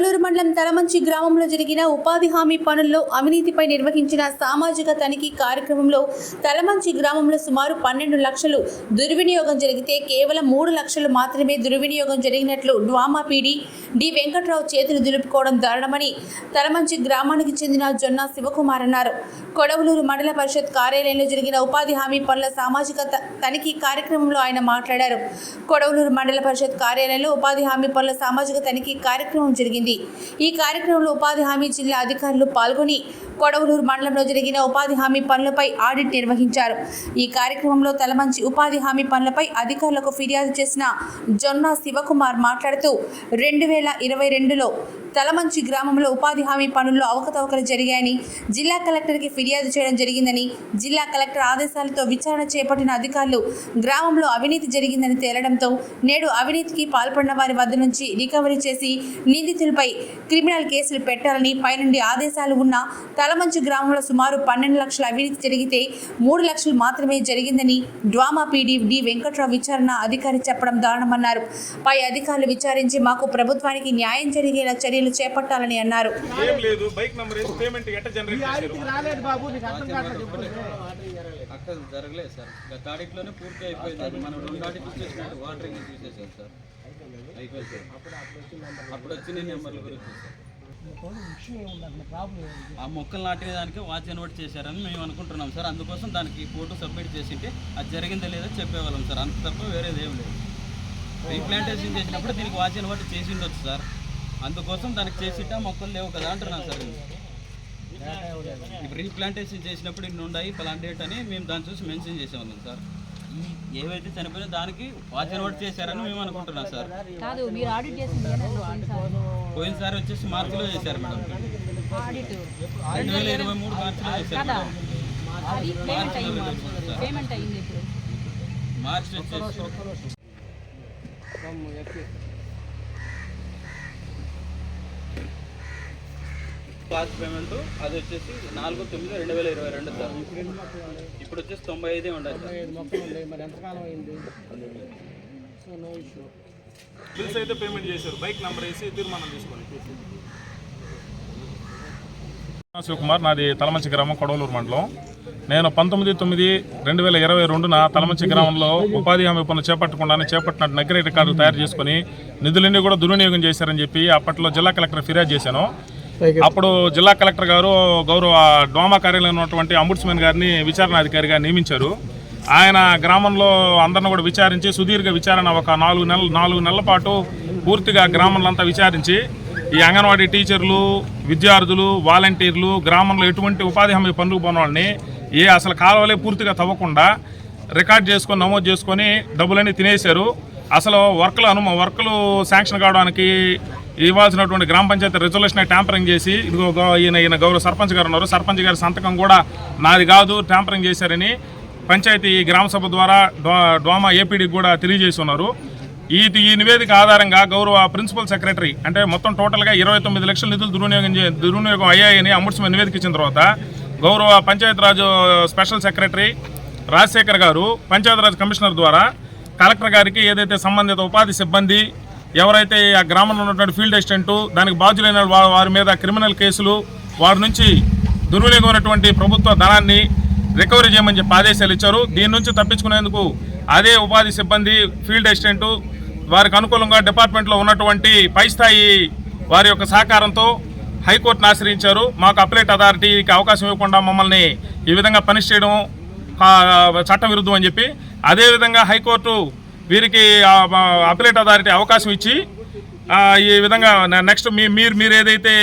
కొడవలూరు మండలం తలమంచి గ్రామంలో జరిగిన ఉపాధి హామీ పనుల్లో అవినీతిపై నిర్వహించిన సామాజిక తనిఖీ కార్యక్రమంలో తలమంచి గ్రామంలో సుమారు పన్నెండు లక్షలు దుర్వినియోగం జరిగితే కేవలం మూడు లక్షలు మాత్రమే దుర్వినియోగం జరిగినట్లు డ్వామా పీడి డి వెంకట్రావు చేతులు దులుపుకోవడం దారుణమని తలమంచి గ్రామానికి చెందిన జొన్న శివకుమార్ అన్నారు. కొడవలూరు మండల పరిషత్ కార్యాలయంలో జరిగిన ఉపాధి హామీ పనుల సామాజిక త- తనిఖీ కార్యక్రమంలో ఆయన మాట్లాడారు. కొడవలూరు మండల పరిషత్ కార్యాలయంలో ఉపాధి హామీ పనుల సామాజిక తనిఖీ కార్యక్రమం జరిగింది. ఈ కార్యక్రమంలో ఉపాధి హామీ జిల్లా అధికారులు పాల్గొని కొడవలూరు మండలంలో జరిగిన ఉపాధి హామీ పనులపై ఆడిట్ నిర్వహించారు. ఈ కార్యక్రమంలో తలమంచి ఉపాధి హామీ పనులపై అధికారులకు ఫిర్యాదు చేసిన జొన్న శివకుమార్ మాట్లాడుతూ రెండు వేల ఇరవై రెండులో తలమంచి గ్రామంలో ఉపాధి హామీ పనుల్లో అవకతవకలు జరిగాయని జిల్లా కలెక్టర్కి ఫిర్యాదు చేయడం జరిగిందని జిల్లా కలెక్టర్ ఆదేశాలతో విచారణ చేపట్టిన అధికారులు గ్రామంలో అవినీతి జరిగిందని తేలడంతో నేడు అవినీతికి పాల్పడిన వారి వద్ద నుంచి రికవరీ చేసి నిందితులపై క్రిమినల్ కేసులు పెట్టాలని పైనుండి ఆదేశాలు ఉన్న తలమంచి గ్రామంలో సుమారు పన్నెండు లక్షల అవినీతి జరిగితే మూడు లక్షలు మాత్రమే జరిగిందని డ్వామా పీడీ డి వెంకట్రావు విచారణ అధికారి చెప్పడం దారుణమన్నారు పై అధికారులు విచారించి మాకు ప్రభుత్వానికి న్యాయం జరిగేలా చర్యలు చేపట్టాలని అన్నారు. అక్కడ జరగలేదు సార్ గత ఆడిట్లోనే పూర్తి అయిపోయింది మనం రెండు ఆడిట్ వాటరింగ్ సార్ అయిపోయింది సార్ అప్పుడు వచ్చిన నెంబర్ల గురించి సార్ ఆ మొక్కలు నాటిన దానికి వాచ్ ఎన్వర్ట్ చేశారని మేము అనుకుంటున్నాం సార్. అందుకోసం దానికి ఫోటో సబ్మిట్ చేసింటే అది జరిగిందో లేదో చెప్పేవాళ్ళం సార్. అంత తప్ప వేరేది ఏం లేదు. రీప్లాంటేషన్ చేసినప్పుడు దీనికి వాచ్ ఎన్వర్ట్ చేసి ఉండొచ్చు సార్. అందుకోసం దానికి చేసింటే మొక్కలు లేవు కదా అంటున్నాను సార్. ఇప్పుడు రీప్లాంటేషన్ చేసినప్పుడు ఇన్ని ఉన్నాయి పలాన్ డేట్ అని మేము దాన్ని చూసి మెన్షన్ చేసేవాళ్ళం సార్. ఏవైతే చనిపోయినా దానికి వాచ్ ఎన్వర్ట్ చేశారని మేము అనుకుంటున్నాం సార్. పోయినసారి? వచ్చేసి మార్చిలో చేశారు మేడం. ఆడిట్. రెండు వేల ఇరవై మూడు మార్చిలో చేశారు మేడం. పేమెంట్ అయింది. ఇప్పుడు. మార్చి వచ్చేసి. క్లాస్ పేమెంట్ అది వచ్చేసి నాలుగు తొమ్మిది రెండు వేల ఇరవై రెండు సార్. ఇప్పుడు వచ్చేసి తొంభై ఐదే ఉండదు సార్. మరి ఎంతకాలం అయింది? సో నో ఇష్యూ బిల్స్ అయితే పేమెంట్ చేశారు. బైక్ నంబర్ వేసి తీర్మానం తీసుకోండి శివకుమార్ నాది తలమంచి గ్రామం కొడవలూరు మండలం. నేను పంతొమ్మిది తొమ్మిది రెండు వేల ఇరవై రెండున తలమంచి గ్రామంలో ఉపాధి హామీ పనులు చేపట్టకుండానే చేపట్టినట్టు నకిలీ రికార్డులు తయారు చేసుకుని నిధులన్నీ కూడా దుర్వినియోగం చేశారని చెప్పి అప్పట్లో జిల్లా కలెక్టర్ ఫిర్యాదు చేశాను. అప్పుడు జిల్లా కలెక్టర్ గారు గౌరవ డోమా కార్యాలయం ఉన్నటువంటి అంబుడ్స్మెన్ గారిని విచారణ అధికారిగా నియమించారు. ఆయన గ్రామంలో అందరిని కూడా విచారించి సుదీర్ఘ విచారణ ఒక నాలుగు నెలలు నాలుగు నెలల పాటు పూర్తిగా గ్రామంలో అంతా విచారించి ఈ అంగన్వాడీ టీచర్లు విద్యార్థులు వాలంటీర్లు గ్రామంలో ఎటువంటి ఉపాధి హామీ పనులు పోని వాళ్ళని ఏ అసలు కాలువలే పూర్తిగా తవ్వకుండా రికార్డ్ చేసుకొని నమోదు చేసుకొని డబ్బులన్నీ తినేశారు. అసలు వర్క్లు అను వర్క్లు శాంక్షన్ కావడానికి ఇవ్వాల్సినటువంటి గ్రామ పంచాయతీ రిజల్యూషన్ ట్యాంపరింగ్ చేసి ఇదిగో ఈయన ఈయన గౌరవ సర్పంచ్ గారు ఉన్నారు. సర్పంచ్ గారి సంతకం కూడా నాది కాదు ట్యాంపరింగ్ చేశారని పంచాయతీ గ్రామ సభ ద్వారా డో- డోమా ఏపీడీకి కూడా తెలియజేసి ఉన్నారు ఈ ఈ నివేదిక ఆధారంగా గౌరవ ప్రిన్సిపల్ సెక్రటరీ అంటే మొత్తం టోటల్గా ఇరవై తొమ్మిది లక్షల నిధులు దుర్వినియోగం దుర్వినియోగం అయ్యాయని అంబుడ్స్మెన్ నివేదిక ఇచ్చిన తర్వాత గౌరవ పంచాయతీరాజ్ స్పెషల్ సెక్రటరీ రాజశేఖర్ గారు పంచాయతీరాజ్ కమిషనర్ ద్వారా కలెక్టర్ గారికి ఏదైతే సంబంధిత ఉపాధి సిబ్బంది ఎవరైతే ఆ గ్రామంలో ఉన్నటువంటి ఫీల్డ్ అసిస్టెంటు దానికి బాధ్యులైన వారి మీద క్రిమినల్ కేసులు వారి నుంచి దుర్వినియోగమైనటువంటి ప్రభుత్వ ధనాన్ని రికవరీ చేయమని చెప్పి ఆదేశాలు ఇచ్చారు. దీని నుంచి తప్పించుకునేందుకు అదే ఉపాధి సిబ్బంది ఫీల్డ్ అసిస్టెంట్ వారికి అనుకూలంగా డిపార్ట్మెంట్లో ఉన్నటువంటి పై స్థాయి వారి యొక్క సహకారంతో హైకోర్టును ఆశ్రయించారు. మాకు అప్లేట్ అథారిటీకి అవకాశం ఇవ్వకుండా మమ్మల్ని ఈ విధంగా పనిష్ చేయడం చట్టవిరుద్ధం విరుద్ధం అని చెప్పి అదేవిధంగా హైకోర్టు వీరికి అప్లేట్ అథారిటీ అవకాశం ఇచ్చి ఈ విధంగా నెక్స్ట్ మీ మీరు మీరు ఏదైతే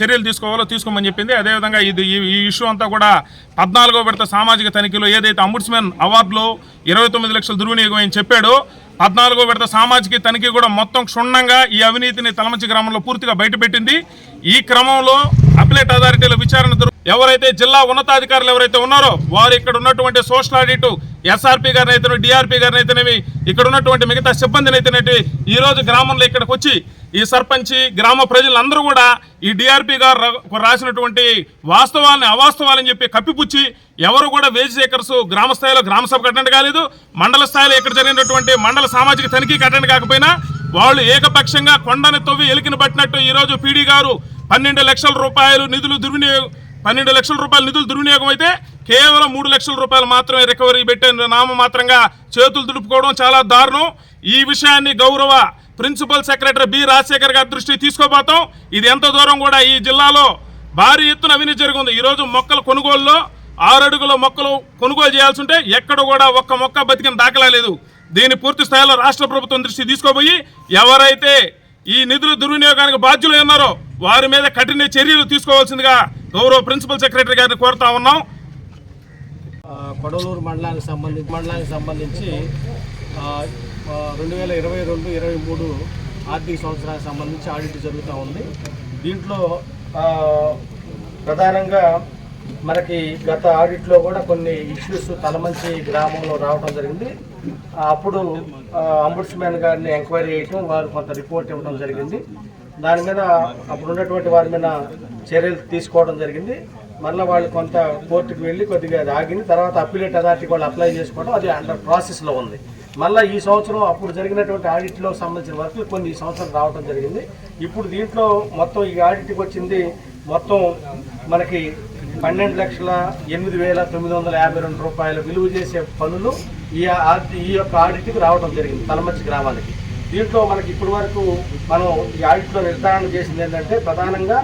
చర్యలు తీసుకోవాలో తీసుకోమని చెప్పింది. అదేవిధంగా ఇది ఈ- ఇష్యూ అంతా కూడా పద్నాలుగో విడత సామాజిక తనిఖీలో ఏదైతే అంబుడ్స్మెన్ అవార్డులో ఇరవై తొమ్మిది లక్షల దుర్వినియోగం అని చెప్పాడో పద్నాలుగో విడత సామాజిక తనిఖీ కూడా మొత్తం క్షుణ్ణంగా ఈ అవినీతిని తలమంచి గ్రామంలో పూర్తిగా బయటపెట్టింది. ఈ క్రమంలో అప్లేట్ అథారిటీల విచారణ ఎవరైతే జిల్లా ఉన్నతాధికారులు ఎవరైతే ఉన్నారో వారు ఇక్కడ ఉన్నటువంటి సోషల్ ఆడిట్ ఎస్ఆర్పి గారిని అయితే డిఆర్పి గారిని అయితేనేవి ఇక్కడ ఉన్నటువంటి మిగతా సిబ్బందిని అయితేనేవి ఈరోజు గ్రామంలో ఇక్కడికి వచ్చి ఈ సర్పంచి గ్రామ ప్రజలందరూ కూడా ఈ డిఆర్పి గారు రాసినటువంటి వాస్తవాలని అవాస్తవాలని చెప్పి కప్పిపుచ్చి ఎవరు కూడా వేజ్ సేకర్స్ గ్రామ స్థాయిలో గ్రామ సభకు అటెండ్ కాలేదు. మండల స్థాయిలో ఇక్కడ జరిగినటువంటి మండల సామాజిక తనిఖీకి అటెండ్ కాకపోయినా వాళ్ళు ఏకపక్షంగా కొండని తవ్వి ఎలికిన పట్టినట్టు ఈరోజు పీడీ గారు పన్నెండు లక్షల రూపాయలు నిధులు దుర్వినియోగం పన్నెండు లక్షల రూపాయల నిధులు దుర్వినియోగం అయితే కేవలం మూడు లక్షల రూపాయలు మాత్రమే రికవరీ పెట్టే నామ మాత్రంగా చేతులు దులుపుకోవడం చాలా దారుణం. ఈ విషయాన్ని గౌరవ ప్రిన్సిపల్ సెక్రటరీ బి రాజశేఖర్ గారి దృష్టికి తీసుకోబోతాం. ఇది ఎంత దూరం కూడా ఈ జిల్లాలో భారీ ఎత్తున అవినీతి జరిగింది. ఈరోజు మొక్కల కొనుగోలులో ఆరు అడుగుల మొక్కలు కొనుగోలు చేయాల్సి ఉంటే ఎక్కడ కూడా ఒక్క మొక్క బతికిన దాఖలా లేదు. దీని పూర్తి స్థాయిలో రాష్ట్ర ప్రభుత్వం దృష్టి తీసుకోబోయి ఎవరైతే ఈ నిధులు దుర్వినియోగానికి బాధ్యులు ఉన్నారో వారి మీద కఠిన చర్యలు తీసుకోవాల్సిందిగా గౌరవ ప్రిన్సిపల్ సెక్రటరీ గారిని కోరుతా ఉన్నాం. కొడవలూరు మండలానికి సంబంధించి మండలానికి సంబంధించి రెండు వేల ఇరవై రెండు ఇరవై మూడు ఆర్థిక సంవత్సరానికి సంబంధించి ఆడిట్ జరుగుతూ ఉంది. దీంట్లో ప్రధానంగా మనకి గత ఆడిట్లో కూడా కొన్ని ఇష్యూస్ తలమంచి గ్రామంలో రావడం జరిగింది. అప్పుడు అంబుడ్స్మెన్ గారిని ఎంక్వైరీ చేయటం వారు కొంత రిపోర్ట్ ఇవ్వడం జరిగింది. దాని మీద అప్పుడు ఉన్నటువంటి వారి మీద చర్యలు తీసుకోవడం జరిగింది. మళ్ళీ వాళ్ళు కొంత కోర్టుకు వెళ్ళి కొద్దిగా అది ఆగింది. తర్వాత అప్పీలేట్ అథారిటీకి వాళ్ళు అప్లై చేసుకోవడం అది అండర్ ప్రాసెస్లో ఉంది. మళ్ళీ ఈ సంవత్సరం అప్పుడు జరిగినటువంటి ఆడిట్లో సంబంధించిన వర్కులు కొన్ని ఈ సంవత్సరం రావడం జరిగింది. ఇప్పుడు దీంట్లో మొత్తం ఈ ఆడిట్కి వచ్చింది మొత్తం మనకి పన్నెండు లక్షల ఎనిమిది వేల తొమ్మిది వందల యాభై రెండు రూపాయల విలువ చేసే పనులు ఈ ఈ యొక్క ఆడిట్కి రావడం జరిగింది తలమచ్చి గ్రామానికి దీంట్లో మనకి ఇప్పటి వరకు మనం ఈ ఆడిట్లో నిర్ధారణ చేసింది ఏంటంటే ప్రధానంగా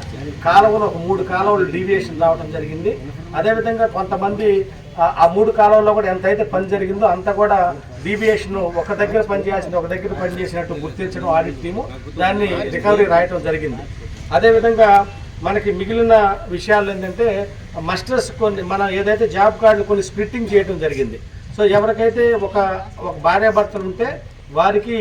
కాలువలు ఒక మూడు కాలువలు డీవియేషన్ రావడం జరిగింది. అదేవిధంగా కొంతమంది ఆ- మూడు కాలంలో కూడా ఎంత అయితే పని జరిగిందో అంత కూడా డీవియేషన్ ఒక దగ్గర పని ఒక దగ్గర పనిచేసినట్టు గుర్తించడం ఆడిట్ టీము. దాన్ని రికవరీ రాయటం జరిగింది. అదేవిధంగా మనకి మిగిలిన విషయాలు ఏంటంటే మస్టర్స్ కొన్ని మనం ఏదైతే జాబ్ కార్డులు కొన్ని స్ప్లిట్టింగ్ చేయడం జరిగింది. సో ఎవరికైతే ఒక ఒక భార్యాభర్తలు ఉంటే వారికి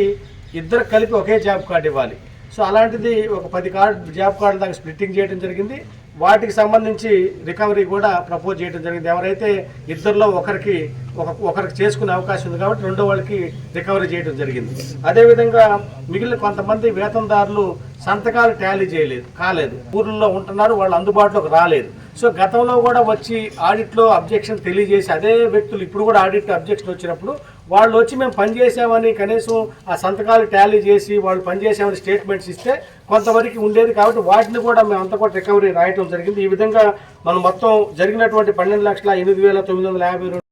ఇద్దరు కలిపి ఒకే జాబ్ కార్డు ఇవ్వాలి. సో అలాంటిది ఒక పది కార్డు జాబ్ కార్డు దాకా స్ప్లిట్టింగ్ చేయడం జరిగింది. వాటికి సంబంధించి రికవరీ కూడా ప్రపోజ్ చేయడం జరిగింది. ఎవరైతే ఇద్దరిలో ఒకరికి ఒక ఒకరికి చేసుకునే అవకాశం ఉంది కాబట్టి రెండో వాళ్ళకి రికవరీ చేయడం జరిగింది. అదేవిధంగా మిగిలిన కొంతమంది వేతనదారులు సంతకాలు ట్యాలీ చేయలేదు కాలేదు. ఊర్లలో ఉంటున్నారు వాళ్ళు అందుబాటులోకి రాలేదు. సో గతంలో కూడా వచ్చి ఆడిట్లో అబ్జెక్షన్ తెలియజేసి అదే వ్యక్తులు ఇప్పుడు కూడా ఆడిట్ అబ్జెక్షన్ వచ్చినప్పుడు వాళ్ళు వచ్చి మేము పనిచేసామని కనీసం ఆ సంతకాలు టాలీ చేసి వాళ్ళు పనిచేసామని స్టేట్మెంట్స్ ఇస్తే కొంతవరకు ఉండేది కాబట్టి వాటిని కూడా మేము అంతా కూడా రికవరీ రాయటం జరిగింది. ఈ విధంగా మనం మొత్తం జరిగినటువంటి పన్నెండు లక్షల ఎనిమిది వేల తొమ్మిది వందల యాభై రెండు